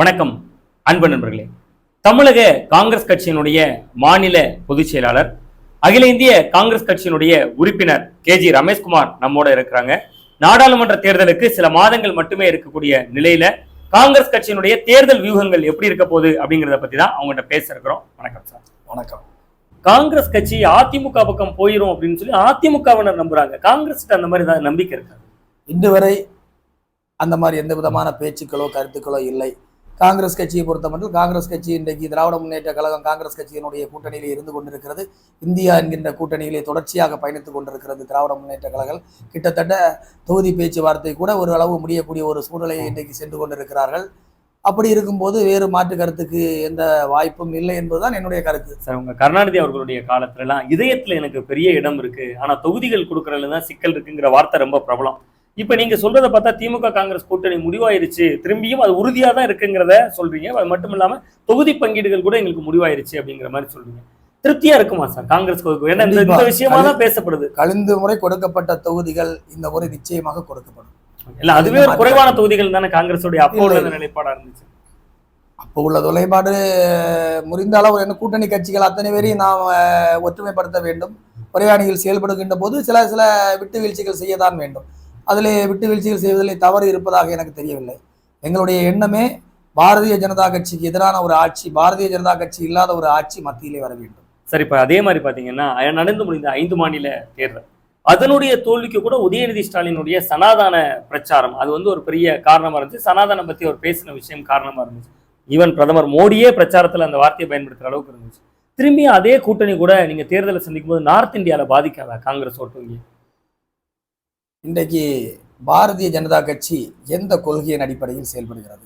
வணக்கம் அன்பு நண்பர்களே. தமிழக காங்கிரஸ் கட்சியினுடைய மாநில பொதுச் செயலாளர் அகில இந்திய காங்கிரஸ் கட்சியினுடைய உறுப்பினர் கே ஜி ரமேஷ்குமார் நம்மோட இருக்கிறாங்க. நாடாளுமன்ற தேர்தலுக்கு சில மாதங்கள் மட்டுமே இருக்கக்கூடிய நிலையில காங்கிரஸ் கட்சியினுடைய தேர்தல் வியூகங்கள் எப்படி இருக்க போகுது அப்படிங்கிறத பத்தி தான் அவங்ககிட்ட பேச இருக்கிறோம் வணக்கம் சார். வணக்கம். காங்கிரஸ் கட்சி அதிமுக பக்கம் போயிரும் அப்படின்னு சொல்லி அதிமுகவினர் நம்புறாங்க. காங்கிரஸ் அந்த மாதிரி ஏதாவது நம்பிக்கை இருக்கா? இன்று வரை அந்த மாதிரி எந்த விதமான பேச்சுக்களோ கருத்துக்களோ இல்லை. காங்கிரஸ் கட்சியை பொறுத்தமட்டில் காங்கிரஸ் கட்சி இன்றைக்கு திராவிட முன்னேற்ற கழகம் காங்கிரஸ் கட்சியினுடைய கூட்டணியிலே இருந்து கொண்டிருக்கிறது. இந்தியா என்கின்ற கூட்டணியிலே தொடர்ச்சியாக பயணித்துக் கொண்டிருக்கிறது திராவிட முன்னேற்ற கழகம் கிட்டத்தட்ட தொகுதி பேச்சுவார்த்தை கூட ஒரு அளவு முடியக்கூடிய ஒரு சூழ்நிலையை இன்றைக்கு சென்று கொண்டிருக்கிறார்கள். அப்படி இருக்கும்போது வேறு மாற்று கருத்துக்கு எந்த வாய்ப்பும் இல்லை என்பதுதான் என்னுடைய கருத்து. சார் உங்க கருணாநிதி அவர்களுடைய காலத்துல எல்லாம் இதயத்துல எனக்கு பெரிய இடம் இருக்கு. ஆனா தொகுதிகள் கொடுக்கறதுல தான் சிக்கல் இருக்குங்கிற வார்த்தை ரொம்ப பிரபலம். இப்ப நீங்க சொல்றத பார்த்தா திமுக காங்கிரஸ் கூட்டணி முடிவாயிருச்சு. திரும்பியும் அது உறுதியா தான் இருக்குங்கிறத சொல்றீங்க. அது மட்டும் இல்லாம தொகுதி பங்கீடுகள் கூட எங்களுக்கு முடிவாயிருச்சு அப்படிங்கிற மாதிரி சொல்றீங்க. திருப்தியா இருக்குமா சார் காங்கிரஸ் ஏன்னா இந்த-. விஷயமா தான் பேசப்படுது. கழிந்து முறை கொடுக்கப்பட்ட தொகுதிகள் இந்த முறை நிச்சயமாக கொடுக்கப்படும். இல்ல அதுவே ஒரு குறைவான தொகுதிகள் தானே காங்கிரஸோடைய அப்போ உள்ள. நிலைப்பாடா இருந்துச்சு. அப்போ உள்ள தொலைபாடு முறிந்த அளவு என்ன கூட்டணி கட்சிகள் அத்தனை பேரையும் நாம் ஒற்றுமைப்படுத்த வேண்டும். அணியில் செயல்படுகின்ற போது சில சில விட்டு வீழ்ச்சிகள் செய்யத்தான் வேண்டும். அதிலே விட்டு வீழ்ச்சிகள் செய்வதில் தவறு இருப்பதாக எனக்கு தெரியவில்லை. எங்களுடைய எண்ணமே பாரதிய ஜனதா கட்சிக்கு எதிரான ஒரு ஆட்சி பாரதிய ஜனதா கட்சி இல்லாத ஒரு ஆட்சி மத்தியிலே வர வேண்டும். சரி இப்ப அதே மாதிரி பார்த்தீங்கன்னா நடந்து முடிந்த ஐந்து மாநில தேர்தல். அதனுடைய தோல்விக்கு கூட உதயநிதி ஸ்டாலினுடைய சனாதான பிரச்சாரம் அது வந்து ஒரு பெரிய காரணமா இருந்துச்சு. சனாதானம் பத்தி அவர் பேசின விஷயம் காரணமா இருந்துச்சு. ஈவன் பிரதமர் மோடியே பிரச்சாரத்துல அந்த வார்த்தையை பயன்படுத்துற அளவுக்கு இருந்துச்சு. திரும்பி அதே கூட்டணி கூட நீங்க தேர்தலை சந்திக்கும் போது நார்த் இந்தியாவில் பாதிக்காதா? காங்கிரஸ் ஓட்டுவீங்க இன்றைக்கு பாரதிய ஜனதா கட்சி எந்த கொள்கையின் அடிப்படையில் செயல்படுகிறது?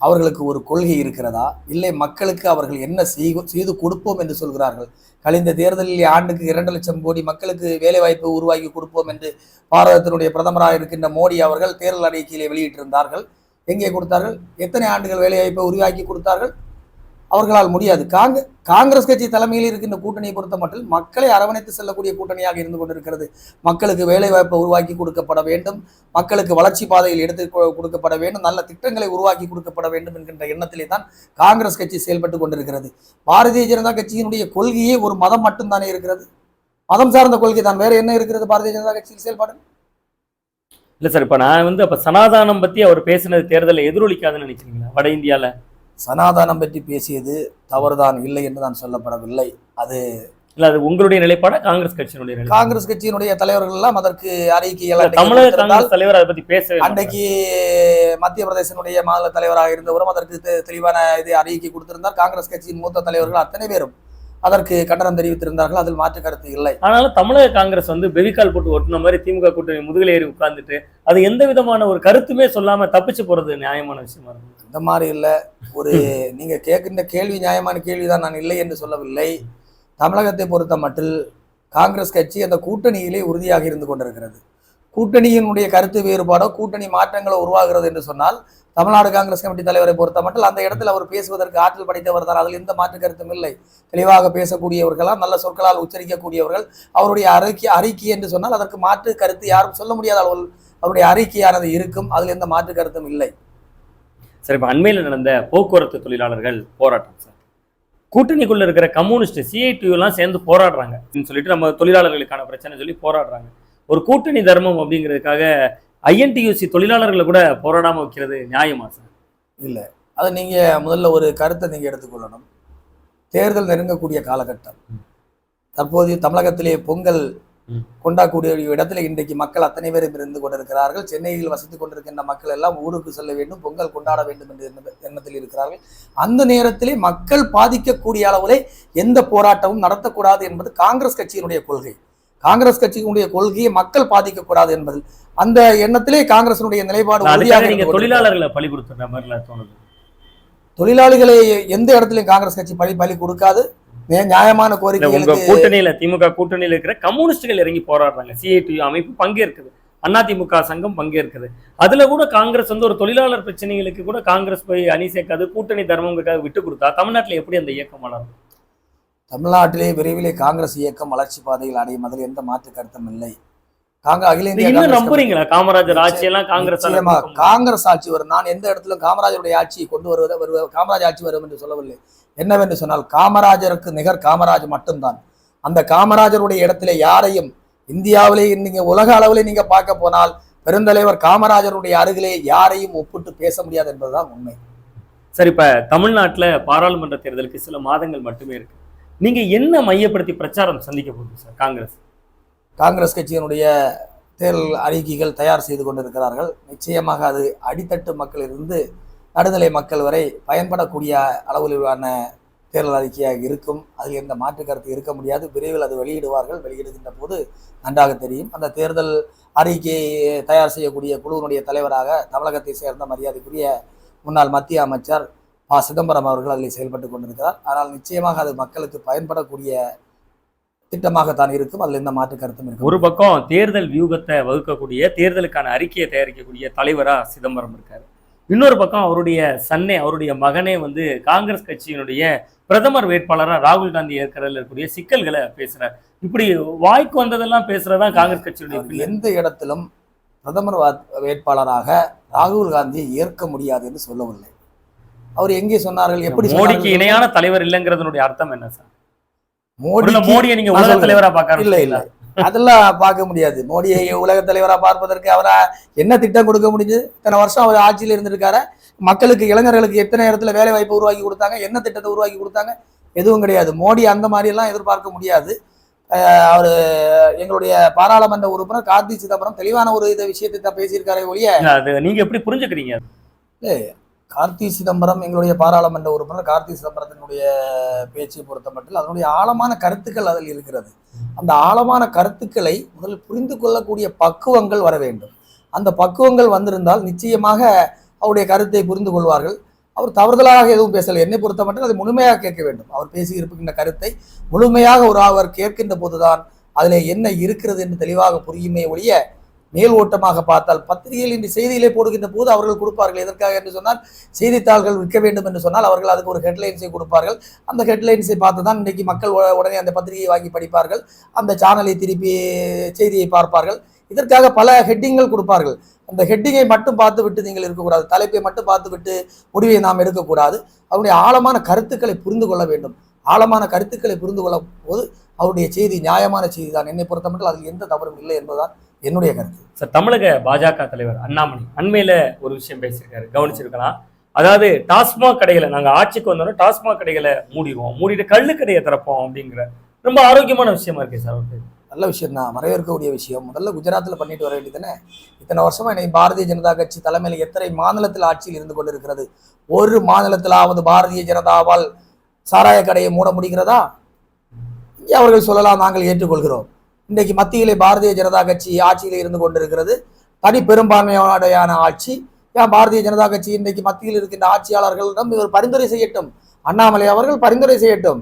அவர்களுக்கு ஒரு கொள்கை இருக்கிறதா? இல்லை மக்களுக்கு அவர்கள் என்ன செய்து செய்து கொடுப்போம் என்று சொல்கிறார்கள்? கழிந்த தேர்தலில் ஆண்டுக்கு இரண்டு லட்சம் கோடி மக்களுக்கு வேலைவாய்ப்பு உருவாக்கி கொடுப்போம் என்று பாரதத்தினுடைய பிரதமராக இருக்கின்ற மோடி அவர்கள் தேர்தல் அறிக்கையிலே வெளியிட்டிருந்தார்கள். எங்கே கொடுத்தார்கள்? எத்தனை ஆண்டுகள் வேலைவாய்ப்பை உருவாக்கி கொடுத்தார்கள்? அவர்களால் முடியாது. காங்க காங்கிரஸ் கட்சி தலைமையில் இருக்கின்ற கூட்டணியை பொறுத்த மட்டும் மக்களை அரவணைத்து செல்லக்கூடிய கூட்டணியாக இருந்து கொண்டிருக்கிறது. மக்களுக்கு வேலைவாய்ப்பை உருவாக்கி கொடுக்கப்பட வேண்டும். மக்களுக்கு வளர்ச்சி பாதையில் எடுத்து கொ- கொடுக்கப்பட வேண்டும். நல்ல திட்டங்களை உருவாக்கி கொடுக்கப்பட வேண்டும் என்கின்ற எண்ணத்திலே தான் காங்கிரஸ் கட்சி செயல்பட்டு கொண்டிருக்கிறது. பாரதிய ஜனதா கட்சியினுடைய கொள்கையே ஒரு மதம் மட்டும்தானே இருக்கிறது? மதம் சார்ந்த கொள்கை தான். வேற என்ன இருக்கிறது பாரதிய ஜனதா கட்சியின் செயல்பாடு? இல்ல சார் இப்ப நான் வந்து அப்ப சனாதானம் பத்தி அவர் பேசினது தேர்தலை எதிரொலிக்காதுன்னு நினைக்கிறீங்களா? வட இந்தியாவில் சனாதானம் பற்றி பேசியது தவறுதான் இல்லை என்று நான் சொல்லப்படவில்லை. அது இல்ல அது உங்களுடைய நிலைப்பாடா காங்கிரஸ் கட்சியினுடைய காங்கிரஸ் கட்சியினுடைய தலைவர்கள் எல்லாம் அதற்கு தமிழக காங்கிரஸ் தலைவர் அதை பத்தி பேசவே மாட்டாரு. அன்றைக்கு மத்திய பிரதேசனுடைய மாநில தலைவராக இருந்தவரும் அதற்கு தெளிவான இது அறிக்கை கொடுத்திருந்தார். காங்கிரஸ் கட்சியின் மூத்த தலைவர்கள் அத்தனை பேரும் அதற்கு கண்டனம் தெரிவித்திருந்தார்கள். அதில் மாற்று கருத்து இல்லை. ஆனாலும் தமிழக காங்கிரஸ் வந்து பெவிகால் போட்டு ஒட்டின மாதிரி திமுக கூட்டணி முதுகில் ஏறி உட்கார்ந்துட்டு அது எந்த விதமான ஒரு கருத்துமே சொல்லாம தப்பிச்சு போறது நியாயமான விஷயமா இருக்கு இந்த மாதிரி இல்லை. ஒரு நீங்க கேட்கின்ற கேள்வி நியாயமான கேள்விதான். நான் இல்லை என்று சொல்லவில்லை. தமிழகத்தை பொறுத்த மட்டில் காங்கிரஸ் கட்சி அந்த கூட்டணியிலே உறுதியாக இருந்து கொண்டிருக்கிறது. கூட்டணியினுடைய கருத்து வேறுபாடோ கூட்டணி மாற்றங்களோ உருவாகிறது என்று சொன்னால் தமிழ்நாடு காங்கிரஸ் கமிட்டி தலைவரை பொறுத்த மட்டும் அந்த இடத்தில் அவர் பேசுவதற்கு ஆற்றல் படைத்தவர் தான். அதில் எந்த மாற்று கருத்தும் இல்லை. தெளிவாக பேசக்கூடியவர்களால் நல்ல சொற்களால் உச்சரிக்கக்கூடியவர்கள் அவருடைய அறிக்கை அறிக்கை என்று சொன்னால் அதற்கு மாற்று கருத்து யாரும் சொல்ல முடியாத அவருடைய அறிக்கையானது இருக்கும். அதில் எந்த மாற்று கருத்தும் இல்லை. சரி இப்ப அண்மையில் நடந்த போக்குவரத்து தொழிலாளர்கள் போராட்டம் சார். கூட்டணிக்குள்ள இருக்கிற கம்யூனிஸ்ட் சிஐடியூ எல்லாம் சேர்ந்து போராடுறாங்க. அப்படின்னு சொல்லிட்டு நம்ம தொழிலாளர்களுக்கான பிரச்சனை சொல்லி போராடுறாங்க. ஒரு கூட்டணி தர்மம் அப்படிங்கிறதுக்காக ஐஎன்டியூசி தொழிலாளர்களை கூட போராடாம வைக்கிறது நியாயமா சார்? அதை நீங்க முதல்ல ஒரு கருத்தை நீங்க எடுத்துக்கொள்ளணும். தேர்தல் நெருங்கக்கூடிய காலகட்டம். தற்போதைய தமிழகத்திலே பொங்கல் ம். கொண்டாடக்கூடிய இடத்துல இன்றைக்கு மக்கள் அத்தனை பேரும் இருந்து கொண்டிருக்கிறார்கள். சென்னையில் வசித்துக் கொண்டிருக்கின்ற மக்கள் எல்லாம் ஊருக்கு செல்ல வேண்டும் பொங்கல் கொண்டாட வேண்டும் என்ற எண்ண- எண்ணத்தில் இருக்கிறார்கள். அந்த நேரத்திலே மக்கள் பாதிக்கக்கூடிய அளவிலே எந்த போராட்டமும் நடத்தக்கூடாது என்பது காங்கிரஸ் கட்சியினுடைய கொள்கை. காங்கிரஸ் கட்சியினுடைய கொள்கையை மக்கள் பாதிக்கக்கூடாது என்பது அந்த எண்ணத்திலே காங்கிரசினுடைய நிலைப்பாடு. தொழிலாளர்களை பலி கொடுத்துற தோணுது. தொழிலாளிகளை எந்த இடத்துலயும் காங்கிரஸ் கட்சி பலி பலி கொடுக்காது. நியாயமான இல்ல உங்க கூட்டணியில திமுக கூட்டணியில இருக்கிற கம்யூனிஸ்டுகள் இறங்கி போராடுறாங்க. சிஐடி அமைப்பு பங்கேற்குது. அதிமுக சங்கம் பங்கேற்குது. அதுல கூட காங்கிரஸ் வந்து ஒரு தொழிலாளர் பிரச்சனைகளுக்கு கூட காங்கிரஸ் போய் அணி சேர்க்காது கூட்டணி தர்மங்களுக்காக விட்டு கொடுத்தா தமிழ்நாட்டுல எப்படி அந்த இயக்கம் வளரும்? தமிழ்நாட்டிலே விரைவிலே காங்கிரஸ் இயக்கம் வளர்ச்சி பாதையில் அடையும். அதில் எந்த மாற்று கருத்தும் இல்லை. காங்க அகில இந்திய காங்கிரஸ் நம்புறீங்களா? காமராஜர் ஆட்சியெல்லாம் காங்கிரஸ் நிச்சயமா காங்கிரஸ் ஆட்சி வரும். நான் எந்த இடத்திலும் காமராஜருடைய ஆட்சியை கொண்டு வருவத வருவ காமராஜ் ஆட்சி வரும் என்று சொல்லவில்லை. என்னவென்று சொன்னால் காமராஜருக்கு நிகர் காமராஜ் மட்டும்தான். அந்த காமராஜருடைய இடத்திலே யாரையும் இந்தியாவிலே நீங்க உலக அளவிலே நீங்க பார்க்க போனால் பெருந்தலைவர் காமராஜருடைய அருகிலே யாரையும் ஒப்பிட்டு பேச முடியாது என்பதுதான் உண்மை. சரி இப்ப தமிழ்நாட்டுல பாராளுமன்ற தேர்தலுக்கு சில மாதங்கள் மட்டுமே இருக்கு. நீங்க என்ன மையப்படுத்தி பிரச்சாரம் சந்திக்க போகுது சார் காங்கிரஸ்? காங்கிரஸ் கட்சியினுடைய தேர்தல் அறிக்கைகள் தயார் செய்து கொண்டிருக்கிறார்கள். நிச்சயமாக அது அடித்தட்டு மக்களிலிருந்து நடுநிலை மக்கள் வரை பயன்படக்கூடிய அளவிலான தேர்தல் அறிக்கையாக இருக்கும். அதில் எந்த மாற்று கருத்து இருக்க முடியாது. விரைவில் அது வெளியிடுவார்கள். வெளியிடுகின்ற போது நன்றாக தெரியும். அந்த தேர்தல் அறிக்கையை தயார் செய்யக்கூடிய குழுவினுடைய தலைவராக தமிழகத்தை சேர்ந்த மரியாதைக்குரிய முன்னாள் மத்திய அமைச்சர் ப. சிதம்பரம் அவர்கள் அதில் செயல்பட்டு கொண்டிருக்கிறார். ஆனால் நிச்சயமாக அது மக்களுக்கு பயன்படக்கூடிய திட்டமாகத்தான் இருக்கும். அதில் எந்த மாற்று கருத்தும் இருக்கும் ஒரு பக்கம் தேர்தல் வியூகத்தை வகுக்கக்கூடிய தேர்தலுக்கான அறிக்கையை தயாரிக்கக்கூடிய தலைவரா சிதம்பரம் இருக்காரு. இன்னொரு பக்கம் அவருடைய சன்னே அவருடைய மகனே வந்து காங்கிரஸ் கட்சியினுடைய பிரதமர் வேட்பாளரா ராகுல் காந்தி ஏற்கிறதுல இருக்கக்கூடிய சிக்கல்களை பேசுறார். இப்படி வாய்க்கு வந்ததெல்லாம் பேசுறதா காங்கிரஸ் பிள்ளை. எந்த இடத்திலும் பிரதமர் வேட்பாளராக ராகுல் காந்தியை ஏற்க முடியாது என்று சொல்லவில்லை. அவர் எங்கே சொன்னார்கள்? எப்படி மோடிக்கு? இணையான தலைவர் இல்லைங்கிறதுனுடைய அர்த்தம் என்ன சார்? மோடிக்கு மோடியை நீங்க உலக. தலைவரா பார்க்க இல்ல இல்ல. அதெல்லாம் பார்க்க முடியாது. மோடியை உலக தலைவரா பார்ப்பதற்கு அவரா என்ன திட்டம் கொடுக்க முடிஞ்சது? இத்தனை வருஷம் அவர் ஆட்சியில் இருந்திருக்காரு. மக்களுக்கு இளைஞர்களுக்கு எத்தனை இடத்துல வேலை வாய்ப்பு உருவாக்கி கொடுத்தாங்க? என்ன திட்டத்தை உருவாக்கி கொடுத்தாங்க? எதுவும் கிடையாது. மோடி அந்த மாதிரி எல்லாம் எதிர்பார்க்க முடியாது. அவரு எங்களுடைய பாராளுமன்ற உறுப்பினர் கார்த்தி சிதம்பரம் தெளிவான ஒரு இதை விஷயத்தை தான் பேசியிருக்காரே ஒழிய அது நீங்க எப்படி புரிஞ்சுக்கிறீங்க? கார்த்தி சிதம்பரம் எங்களுடைய பாராளுமன்ற உறுப்பினர் கார்த்தி சிதம்பரத்தினுடைய பேச்சை பொறுத்த மட்டும் அதனுடைய ஆழமான கருத்துக்கள் அதில் இருக்கிறது. அந்த ஆழமான கருத்துக்களை முதல் புரிந்து கொள்ளக்கூடிய பக்குவங்கள் வர வேண்டும். அந்த பக்குவங்கள் வந்திருந்தால் நிச்சயமாக அவருடைய கருத்தை புரிந்து கொள்வார்கள். அவர் தவறுதலாக எதுவும் பேசலை. என்னை பொறுத்த மட்டும் அதை முழுமையாக கேட்க வேண்டும். அவர் பேசி இருக்கின்ற கருத்தை முழுமையாக ஒரு அவர் கேட்கின்ற போதுதான் அதில் என்ன இருக்கிறது என்று தெளிவாக புரியுமே ஒழிய மேல் ஓட்டமாக பார்த்தால் பத்திரிகையில் இன்று செய்தியிலே போடுகின்ற போது அவர்கள் கொடுப்பார்கள். எதற்காக என்று சொன்னால் செய்தித்தாள்கள் விற்க வேண்டும் என்று சொன்னால் அவர்கள் அதுக்கு ஒரு ஹெட்லைன்ஸை கொடுப்பார்கள். அந்த ஹெட்லைன்ஸை பார்த்து தான் இன்றைக்கி மக்கள் உடனே அந்த பத்திரிகையை வாங்கி படிப்பார்கள். அந்த சேனலை திருப்பி செய்தியை பார்ப்பார்கள். இதற்காக பல ஹெட்டிங்கள் கொடுப்பார்கள். அந்த ஹெட்டிங்கை மட்டும் பார்த்து விட்டு நீங்கள் இருக்கக்கூடாது. தலைப்பை மட்டும் பார்த்து விட்டு முடிவை நாம் எடுக்கக்கூடாது. அவருடைய ஆழமான கருத்துக்களை புரிந்து கொள்ள வேண்டும். ஆழமான கருத்துக்களை புரிந்து கொள்ளும் போது அவருடைய செய்தி நியாயமான செய்தி தான். என்னை பொறுத்தமட்டில் அதில் எந்த தவறும் இல்லை என்பதுதான் என்னுடைய கருத்து. சார் தமிழக பாஜக தலைவர் அண்ணாமலை அண்மையில ஒரு விஷயம் பேசியிருக்காரு. கவனிச்சிருக்கலாம். அதாவது டாஸ்மாக் கடைகளை நாங்க ஆட்சிக்கு வந்தோம்னா டாஸ்மாக் கடைகளை மூடிடுவோம். மூடிட்டு கள்ளு கடையை திறப்போம் அப்படிங்கிற ரொம்ப ஆரோக்கியமான விஷயமா இருக்கு சார் அவருக்கு. நல்ல விஷயம் தான். வரவேற்கக்கூடிய விஷயம். முதல்ல குஜராத்தில் பண்ணிட்டு வர வேண்டியதுதானே? இத்தனை வருஷமா இன்னைக்கு பாரதிய ஜனதா கட்சி தலைமையில் எத்தனை மாநிலத்தில் ஆட்சியில் இருந்து கொண்டிருக்கிறது? ஒரு மாநிலத்திலாவது பாரதிய ஜனதாவால் சாராய கடையை மூட முடிகிறதா? இங்கே அவர்கள் சொல்லலாம் நாங்கள் ஏற்றுக்கொள்கிறோம். இன்றைக்கு மத்தியிலே பாரதிய ஜனதா கட்சி ஆட்சியில் இருந்து கொண்டிருக்கிறது. தனி பெரும்பான்மையான ஆட்சி. ஏன் பாரதிய ஜனதா கட்சி இன்றைக்கு மத்தியில் இருக்கின்ற ஆட்சியாளர்களிடம் இவர் பரிந்துரை செய்யட்டும். அண்ணாமலை அவர்கள் பரிந்துரை செய்யட்டும்.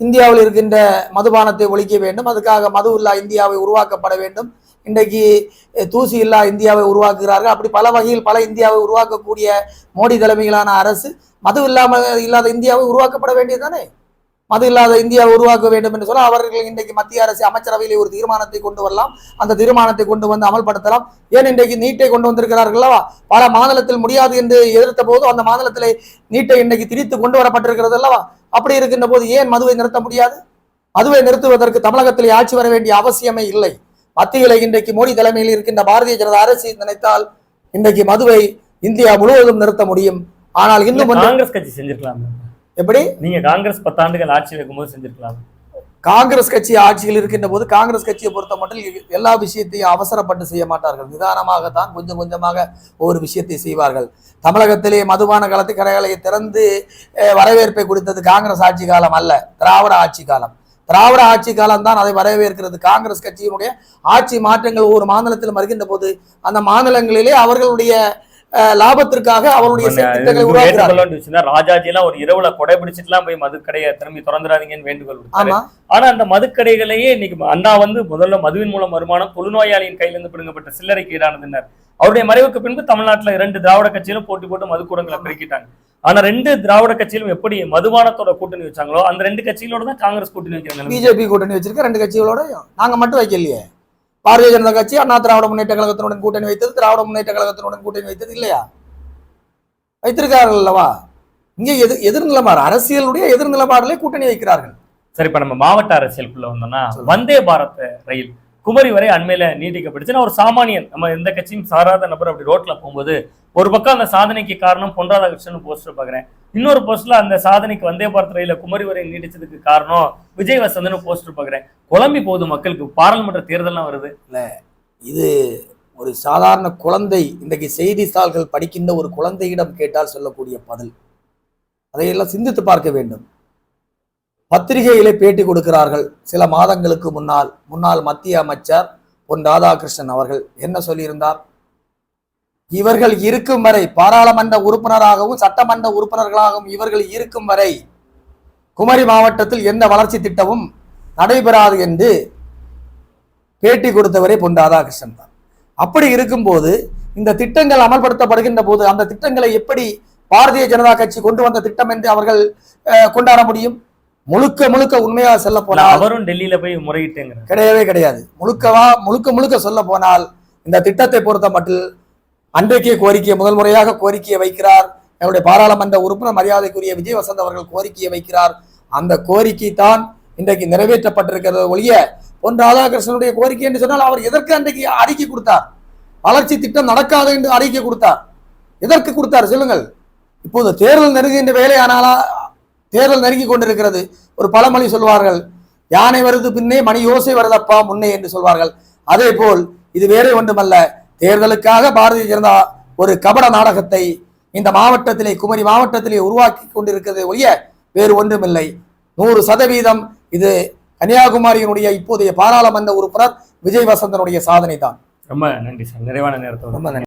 இந்தியாவில் இருக்கின்ற மதுபானத்தை ஒழிக்க வேண்டும். அதுக்காக மது இல்லா இந்தியாவை உருவாக்கப்பட வேண்டும். இன்றைக்கு தூசி இல்லா இந்தியாவை உருவாக்குகிறார்கள். அப்படி பல வகையில் பல இந்தியாவை உருவாக்கக்கூடிய மோடி தலைமையிலான அரசு மது இல்லாமல் இல்லாத இந்தியாவை உருவாக்கப்பட வேண்டியதுதானே? மது இல்லாத இந்தியாவை உருவாக்க வேண்டும் என்று சொல்ல அவர்கள் இன்றைக்கு மத்திய அரசு அமைச்சரவையிலே ஒரு தீர்மானத்தை கொண்டு வரலாம். அந்த தீர்மானத்தை கொண்டு வந்து அமல்படுத்தலாம். ஏன் இன்றைக்கு நீட்டை கொண்டு வந்திருக்கிறார்கள் பல மாநிலத்தில் முடியாது என்று எதிர்த்த போது அந்த மாநிலத்திலே நீட்டை இன்னைக்கு திரித்து கொண்டு வரப்பட்டிருக்கிறது அல்லவா? அப்படி இருக்கின்ற போது ஏன் மதுவை நிறுத்த முடியாது? மதுவை நிறுத்துவதற்கு தமிழகத்தில் ஆட்சி வர வேண்டிய அவசியமே இல்லை. மத்தியில் இன்றைக்கு மோடி தலைமையில் இருக்கின்ற பாரதிய ஜனதா அரசு நினைத்தால் இன்றைக்கு மதுவை இந்தியா முழுவதும் நிறுத்த முடியும். ஆனால் இன்னும் காங்கிரஸ் கட்சி செஞ்சிருக்கலாம். எப்படி? நீங்க காங்கிரஸ் பத்தாண்டுகள் ஆட்சியில் இருக்கும்போது செஞ்சிருக்கலாம். காங்கிரஸ் கட்சி ஆட்சியில் இருக்கின்ற போது காங்கிரஸ் கட்சியை பொறுத்த மட்டும் எல்லா விஷயத்தையும் அவசரப்பட்டு செய்ய மாட்டார்கள். நிதானமாகத்தான் கொஞ்சம் கொஞ்சமாக ஒவ்வொரு விஷயத்தை செய்வார்கள். தமிழகத்திலே மதுபான கலத்து கடைகளை திறந்து வரவேற்பை கொடுத்தது காங்கிரஸ் ஆட்சி காலம் அல்ல திராவிட ஆட்சி காலம். திராவிட ஆட்சி காலம் தான் அதை வரவேற்கிறது. காங்கிரஸ் கட்சியினுடைய ஆட்சி மாற்றங்கள் ஒவ்வொரு மாநிலத்திலும் வருகின்ற போது அந்த மாநிலங்களிலே அவர்களுடைய லாபத்திற்காக அவருடைய திட்டங்களை. ராஜாஜி எல்லாம் ஒரு இரவுல கொடை பிடிச்சிட்டுலாம் போய் மதுக்கடையை திரும்பி திறந்துடாதீங்கன்னு வேண்டுகோள் ஆமா. ஆனா அந்த மதுக்கடைகளையே இன்னைக்கு அண்ணா வந்து முதல்ல மதுவின் மூலம் வருமானம் தொழுநோயாளியின் கையிலிருந்து பிடுங்கப்பட்ட சில்லறைக்கு ஈடானதுன்னார். அவருடைய மறைவுக்கு பின்பு தமிழ்நாட்டுல இரண்டு திராவிட கட்சியிலும் போட்டி போட்டு மதுக்கூடங்களை பெருக்கிட்டாங்க. ஆனா ரெண்டு திராவிட கட்சியிலும் எப்படி மதுபானத்தோட கூட்டணி வச்சாங்களோ அந்த ரெண்டு கட்சிகளோட தான் காங்கிரஸ் கூட்டணி வைக்கிற நிலைமை. பிஜேபி கூட்டணி வச்சிருக்க ரெண்டு கட்சிகளோட நாங்க மட்டும் வைக்கலையே. பாரதிய ஜனதா கட்சி அண்ணா திராவிட முன்னேற்ற கழகத்தினுடன் கூட்டணி வைத்தது திராவிட முன்னேற்ற கழகத்தினுடன் கூட்டணி வைத்தது இல்லையா? வைத்திருக்கார்கள் அல்லவா? இங்கே எதிர் எதிர்நிலைப்பாடு அரசியலுடைய எதிர்நிலைப்பாடுலே கூட்டணி வைக்கிறார்கள். சரி இப்ப நம்ம மாவட்ட அரசியலுக்குள்ள வந்தோம்னா. வந்தே பாரத் ரயில் குமரி வரை அண்மையில நீட்டிக்கப்படுச்சு. நான் ஒரு சாமானியன் நம்ம எந்த கட்சியும் சாராத நபர் அப்படி ரோட்ல போகும்போது ஒரு பக்கம் அந்த சாதனைக்கு காரணம் பொன் ராதாகிருஷ்ணன் போஸ்டர் பாக்குறேன் இன்னொரு போஸ்ட்ல அந்த சாதனைக்கு வந்தே பாரத் ரயில குமரி வரை நீடிச்சதுக்கு காரணம் விஜய் வசந்தன் போஸ்டர் பாக்குறேன் குழம்பி போகுது மக்களுக்கு. பாராளுமன்ற தேர்தல்லாம் வருது. இல்ல இது ஒரு சாதாரண குழந்தை இன்றைக்கு செய்தித்தாள்கள் படிக்கின்ற ஒரு குழந்தையிடம் கேட்டால் சொல்லக்கூடிய பதில். அதையெல்லாம் சிந்தித்து பார்க்க வேண்டும். பத்திரிகையிலே பேட்டி கொடுக்கிறார்கள். சில மாதங்களுக்கு முன்னால் முன்னாள் மத்திய அமைச்சர் பொன் ராதாகிருஷ்ணன் அவர்கள் என்ன சொல்லியிருந்தார்? இவர்கள் இருக்கும் வரை பாராளுமன்ற உறுப்பினராகவும் சட்டமன்ற உறுப்பினர்களாகவும் இவர்கள் இருக்கும் வரை குமரி மாவட்டத்தில் எந்த வளர்ச்சி திட்டமும் நடைபெறாது என்று பேட்டி கொடுத்தவரே பொன் ராதாகிருஷ்ணன் தான். அப்படி இருக்கும்போது இந்த திட்டங்கள் அமல்படுத்தப்படுகின்ற போது அந்த திட்டங்களை எப்படி பாரதிய ஜனதா கட்சி கொண்டு வந்த திட்டம் என்று அவர்கள் கொண்டாட முடியும்? முழுக்க முழுக்க உண்மையாக செல்ல போனால் அவரும் டெல்லியில போய் முறையிட்டுங்கிறார் கிடையவே கிடையாது. முழுக்கவா முழுக்க முழுக்க சொல்ல போனால் இந்த திட்டத்தை பொறுத்த மட்டும் அன்றைக்கே கோரிக்கையை முதல் முறையாக கோரிக்கையை வைக்கிறார். என்னுடைய பாராளுமன்ற உறுப்பினர் மரியாதைக்குரிய விஜய் வசந்த் அவர்கள் கோரிக்கையை வைக்கிறார். அந்த கோரிக்கை தான் இன்றைக்கு நிறைவேற்றப்பட்டிருக்கிறது ஒழிய பொன் ராதாகிருஷ்ணனுடைய கோரிக்கை என்று சொன்னால் அவர் எதற்கு அன்றைக்கு அறிக்கை கொடுத்தார்? வளர்ச்சி திட்டம் நடக்காது என்று அறிக்கை கொடுத்தார். எதற்கு கொடுத்தார்? சொல்லுங்கள். இப்போது தேர்தல் நெருங்குகின்ற வேலையானாலா தேர்தல் நெருங்கி கொண்டிருக்கிறது. ஒரு பழமொழி சொல்வார்கள் யானை வருது பின்னே மணி யோசை வருதப்பா முன்னே என்று சொல்வார்கள். அதே போல் இது வேறே ஒன்றுமல்ல. தேர்தலுக்காக பாரதிய ஜனதா ஒரு கபட நாடகத்தை இந்த மாவட்டத்திலே குமரி மாவட்டத்திலே உருவாக்கி கொண்டிருக்கிறது ஒழிய வேறு ஒன்றுமில்லை. நூறு சதவீதம் இது கன்னியாகுமரியினுடைய இப்போதைய பாராளுமன்ற உறுப்பினர் விஜய் வசந்தனுடைய சாதனை தான் ரொம்ப நன்றி சார். நிறைவான நேரத்தோட ரொம்ப நன்றி.